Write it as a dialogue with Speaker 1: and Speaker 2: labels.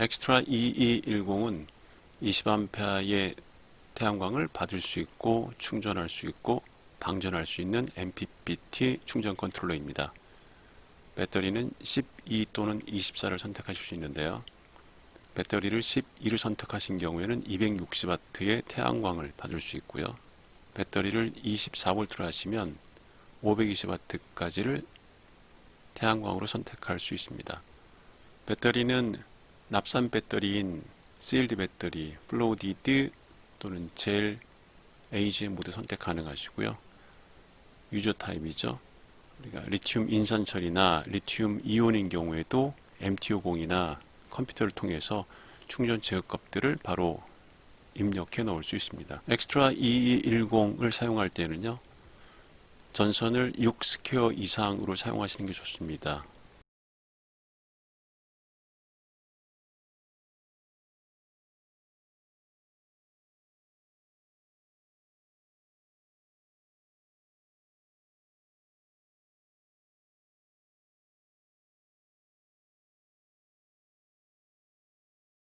Speaker 1: 엑스트라 2210은 20A의 태양광을 받을 수 있고 충전할 수 있고 방전할 수 있는 MPPT 충전 컨트롤러입니다. 배터리는 12 또는 24를 선택하실 수 있는데요. 배터리를 12를 선택하신 경우에는 260W의 태양광을 받을 수 있고요. 배터리를 24V로 하시면 520W까지를 태양광으로 선택할 수 있습니다. 배터리는 납산 배터리인 CLD 배터리, 플로디드 또는 젤, AGM 모두 선택 가능하시고요. 유저 타입이죠. 우리가 리튬 인산 처리나 리튬 이온인 경우에도 MTO0이나 컴퓨터를 통해서 충전 제어값들을 바로 입력해 놓을 수 있습니다. 엑스트라 2210을 사용할 때는요. 전선을 6 스퀘어 이상으로 사용하시는 게 좋습니다.